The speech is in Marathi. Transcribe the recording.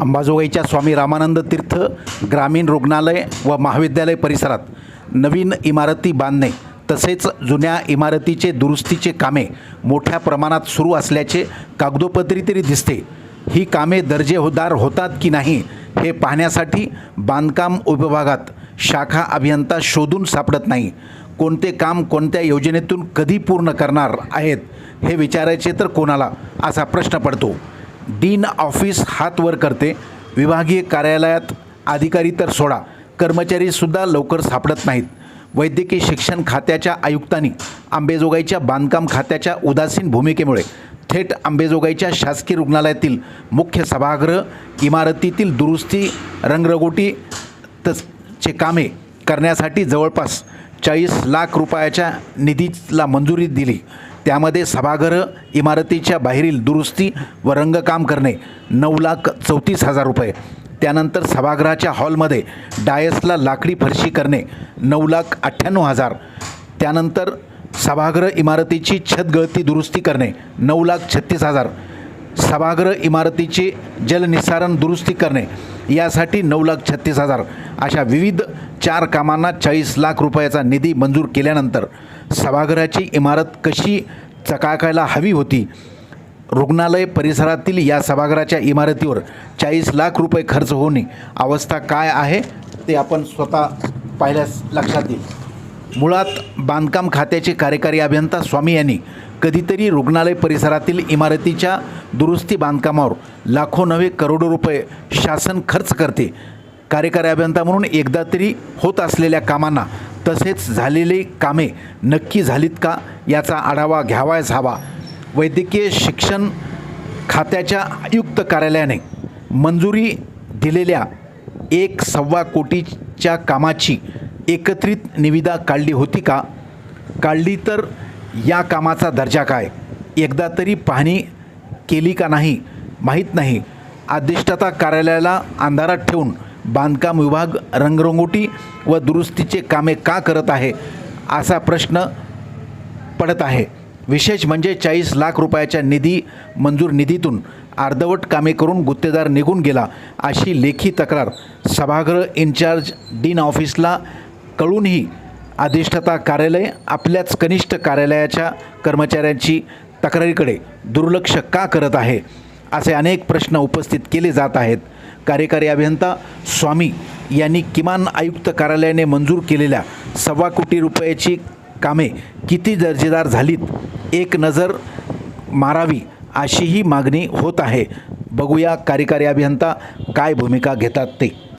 अंबाजोगाईच्या स्वामी रामानंद तीर्थ ग्रामीण रुग्णालय व महाविद्यालय परिसरात नवीन इमारती बांधणे तसेच जुन्या इमारतीचे दुरुस्तीचे कामे मोठ्या प्रमाणात सुरू असल्याचे कागदोपत्री तरी दिसते. ही कामे दर्जेदार होतात की नाही हे पाहण्यासाठी बांधकाम उपभागात शाखा अभियंता शोधून सापडत नाही. कोणते काम कोणत्या योजनेतून कधी पूर्ण करणार आहेत हे विचारायचे तर कोणाला असा प्रश्न पडतो. डीन ऑफिस हात वर करते. विभागीय कार्यालयात अधिकारी तर सोडा. कर्मचारीसुद्धा लवकर सापडत नाहीत. वैद्यकीय शिक्षण खात्याच्या आयुक्तांनी आंबेजोगाईच्या बांधकाम खात्याच्या उदासीन भूमिकेमुळे थेट आंबेजोगाईच्या शासकीय रुग्णालयातील मुख्य सभागृह इमारतीतील दुरुस्ती रंगरगोटी तस चे कामे करण्यासाठी जवळपास चाळीस लाख रुपयाच्या निधीला मंजुरी दिली. त्यामध्ये सभागृह इमारतीच्या बाहेरील दुरुस्ती व रंगकाम करणे नऊ लाख चौतीस हजार रुपये. त्यानंतर सभागृहाच्या हॉलमध्ये डायसला लाकडी फरशी करणे नऊ लाख अठ्ठ्याण्णव हजार. त्यानंतर सभागृह इमारतीची छतगळती दुरुस्ती करणे नऊ लाख छत्तीस हजार. सभागृह इमारतीची जलनिस्सारण दुरुस्ती करणे यासाठी नऊ लाख छत्तीस हजार. अशा विविध चार कामांना चाळीस लाख रुपयाचा निधी मंजूर केल्यानंतर सभागृहाची इमारत कशी चकाकायला हवी होती? रुग्णालय परिसरातील या सभागृहाच्या इमारतीवर चाळीस लाख रुपये खर्च होणे अवस्था काय आहे ते आपण स्वतः पाहिल्यास लक्षात येईल. मुळात बांधकाम खात्याचे कार्यकारी अभियंता स्वामी यांनी कधीतरी रुग्णालय परिसरातील इमारतीच्या दुरुस्ती बांधकामावर लाखो नव्हे करोडो रुपये शासन खर्च करते. कार्यकारी अभियंता म्हणून एकदा तरी होत असलेल्या कामांना तसेच झालेली कामे नक्की झालीत का याचा आढावा घ्यावायच हवा. वैद्यकीय शिक्षण खात्याच्या आयुक्त कार्यालयाने मंजुरी दिलेल्या एक सव्वा कोटीच्या कामाची एकत्रित निविदा काढली होती का? काढली तर या कामाचा दर्जा काय? एकदा तरी पाहणी केली का नाही? माहीत नाही. अधिष्ठाता कार्यालयाला अंधारात ठेवून बांधकाम विभाग रंगरंगोटी व दुरुस्तीचे कामे का करत आहे असा प्रश्न पडत आहे. विशेष म्हणजे चाळीस लाख रुपयाच्या निधी मंजूर निधीतून अर्धवट कामे करून गुत्तेदार निघून गेला अशी लेखी तक्रार सभागृह इन्चार्ज डीन ऑफिसला कळूनही अधिष्ठाता कार्यालय आपल्याच कनिष्ठ कार्यालयाच्या कर्मचाऱ्यांची तक्रारीकडे दुर्लक्ष का करत आहे असे अनेक प्रश्न उपस्थित केले जात आहेत. कार्यकारी अभियंता स्वामी यांनी किमान आयुक्त कार्यालयाने मंजूर केलेल्या सव्वा कोटी रुपयाची कामे किती दर्जेदार झालीत एक नजर मारावी अशीही मागणी होत आहे. बघूया कार्यकारी अभियंता काय भूमिका घेतात ते.